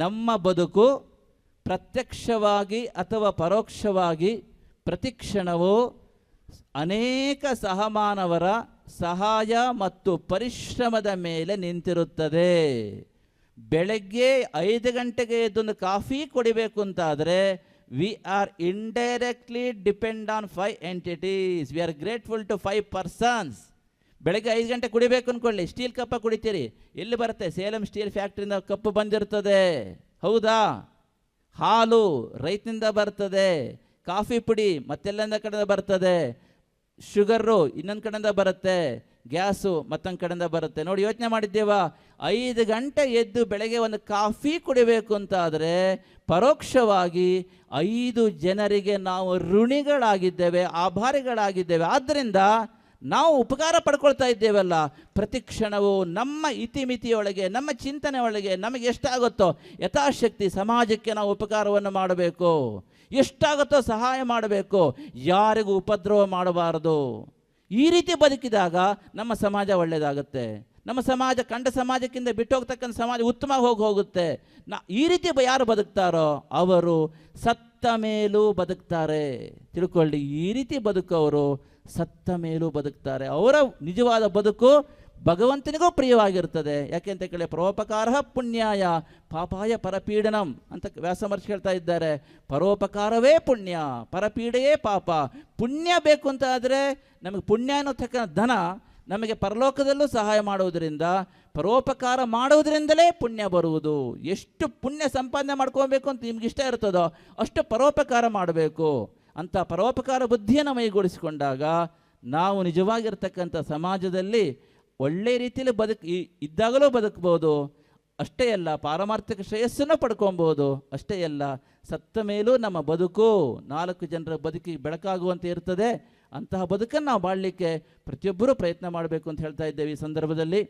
ನಮ್ಮ ಬದುಕು ಪ್ರತ್ಯಕ್ಷವಾಗಿ ಅಥವಾ ಪರೋಕ್ಷವಾಗಿ ಪ್ರತಿಕ್ಷಣವು ಅನೇಕ ಸಹಮಾನವರ ಸಹಾಯ ಮತ್ತು ಪರಿಶ್ರಮದ ಮೇಲೆ ನಿಂತಿರುತ್ತದೆ. ಬೆಳಗ್ಗೆ ಐದು ಗಂಟೆಗೆ ಎದ್ದೊಂದು ಕಾಫಿ ಕುಡಿಬೇಕು ಅಂತಾದರೆ we are indirectly depend on five entities we are grateful to five persons ಬೆಳಗ್ಗೆ ಐದು ಗಂಟೆ ಕುಡಿಬೇಕು ಅಂದ್ಕೊಳ್ಳಿ ಸ್ಟೀಲ್ ಕಪ್ಪ ಕುಡಿತೀರಿ. ಎಲ್ಲಿ ಬರುತ್ತೆ? ಸೇಲಂ ಸ್ಟೀಲ್ ಫ್ಯಾಕ್ಟ್ರಿಯಿಂದ ಕಪ್ಪು ಬಂದಿರ್ತದೆ. ಹೌದಾ? ಹಾಲು ರೈತನಿಂದ ಬರ್ತದೆ. ಕಾಫಿ ಪುಡಿ ಮತ್ತೆಲ್ಲಂದ ಕಡೆಯಿಂದ ಬರ್ತದೆ. ಶುಗರು ಇನ್ನೊಂದು ಕಡೆಯಿಂದ ಬರುತ್ತೆ. ಗ್ಯಾಸು ಮತ್ತೊಂದು ಕಡೆಯಿಂದ ಬರುತ್ತೆ. ನೋಡಿ, ಯೋಚನೆ ಮಾಡಿದ್ದೇವಾ? ಐದು ಗಂಟೆ ಎದ್ದು ಬೆಳಗ್ಗೆ ಒಂದು ಕಾಫಿ ಕುಡಿಬೇಕು ಅಂತಾದರೆ ಪರೋಕ್ಷವಾಗಿ ಐದು ಜನರಿಗೆ ನಾವು ಋಣಿಗಳಾಗಿದ್ದೇವೆ, ಆಭಾರಿಗಳಾಗಿದ್ದೇವೆ. ಆದ್ದರಿಂದ ನಾವು ಉಪಕಾರ ಪಡ್ಕೊಳ್ತಾ ಇದ್ದೇವಲ್ಲ, ಪ್ರತಿ ಕ್ಷಣವೂ ನಮ್ಮ ಇತಿಮಿತಿಯೊಳಗೆ, ನಮ್ಮ ಚಿಂತನೆ ಒಳಗೆ ನಮಗೆ ಎಷ್ಟಾಗುತ್ತೋ, ಯಥಾಶಕ್ತಿ ಸಮಾಜಕ್ಕೆ ನಾವು ಉಪಕಾರವನ್ನು ಮಾಡಬೇಕು. ಎಷ್ಟಾಗುತ್ತೋ ಸಹಾಯ ಮಾಡಬೇಕು. ಯಾರಿಗೂ ಉಪದ್ರವ ಮಾಡಬಾರದು. ಈ ರೀತಿ ಬದುಕಿದಾಗ ನಮ್ಮ ಸಮಾಜ ಒಳ್ಳೆಯದಾಗುತ್ತೆ. ನಮ್ಮ ಸಮಾಜ, ಕಂಡ ಸಮಾಜಕ್ಕಿಂತ ಬಿಟ್ಟು ಹೋಗ್ತಕ್ಕಂಥ ಸಮಾಜ ಉತ್ತಮ ಹೋಗಿ ಹೋಗುತ್ತೆ. ನಾ, ಈ ರೀತಿ ಯಾರು ಬದುಕ್ತಾರೋ ಅವರು ಸತ್ತ ಮೇಲೂ ಬದುಕ್ತಾರೆ. ತಿಳ್ಕೊಳ್ಳಿ, ಈ ರೀತಿ ಬದುಕೋರು ಸತ್ತ ಮೇಲೂ ಬದುಕ್ತಾರೆ. ಅವರ ನಿಜವಾದ ಬದುಕು ಭಗವಂತನಿಗೂ ಪ್ರಿಯವಾಗಿರ್ತದೆ ಯಾಕೆ ಅಂತ ಕೇಳಿ ಪರೋಪಕಾರ ಪುಣ್ಯಾಯ, ಪಾಪಾಯ ಪರಪೀಡನಂ ಅಂತ ವ್ಯಾಸಮರ್ಷಿ ಹೇಳ್ತಾ ಇದ್ದಾರೆ. ಪರೋಪಕಾರವೇ ಪುಣ್ಯ, ಪರಪೀಡೆಯೇ ಪಾಪ. ಪುಣ್ಯ ಬೇಕು ಅಂತ ಆದರೆ ನಮಗೆ ಪುಣ್ಯ ಅನ್ನೋತಕ್ಕ ಧನ ನಮಗೆ ಪರಲೋಕದಲ್ಲೂ ಸಹಾಯ ಮಾಡುವುದರಿಂದ, ಪರೋಪಕಾರ ಮಾಡುವುದರಿಂದಲೇ ಪುಣ್ಯ ಬರುವುದು. ಎಷ್ಟು ಪುಣ್ಯ ಸಂಪಾದನೆ ಮಾಡ್ಕೋಬೇಕು ಅಂತ ನಿಮ್ಗೆ ಇಷ್ಟ ಇರ್ತದೋ ಅಷ್ಟು ಪರೋಪಕಾರ ಮಾಡಬೇಕು. ಅಂತ ಪರೋಪಕಾರ ಬುದ್ಧಿಯನ್ನು ಮೈಗೂಡಿಸಿಕೊಂಡಾಗ ನಾವು ನಿಜವಾಗಿರ್ತಕ್ಕಂಥ ಸಮಾಜದಲ್ಲಿ ಒಳ್ಳೆ ರೀತಿಯಲ್ಲಿ ಬದುಕು ಇದ್ದಾಗಲೂ ಬದುಕ್ಬೋದು, ಅಷ್ಟೇ ಅಲ್ಲ ಪಾರಮಾರ್ಥಿಕ ಶ್ರೇಯಸ್ಸನ್ನು ಪಡ್ಕೊಬೋದು, ಅಷ್ಟೇ ಅಲ್ಲ ಸತ್ತ ಮೇಲೂ ನಮ್ಮ ಬದುಕು ನಾಲ್ಕು ಜನರ ಬದುಕಿಗೆ ಬೆಳಕಾಗುವಂತೆ ಇರ್ತದೆ. ಅಂತಹ ಬದುಕನ್ನು ನಾವು ಬಾಳಲಿಕ್ಕೆ ಪ್ರತಿಯೊಬ್ಬರೂ ಪ್ರಯತ್ನ ಮಾಡಬೇಕು ಅಂತ ಹೇಳ್ತಾ ಇದ್ದೇವೆ ಈ ಸಂದರ್ಭದಲ್ಲಿ.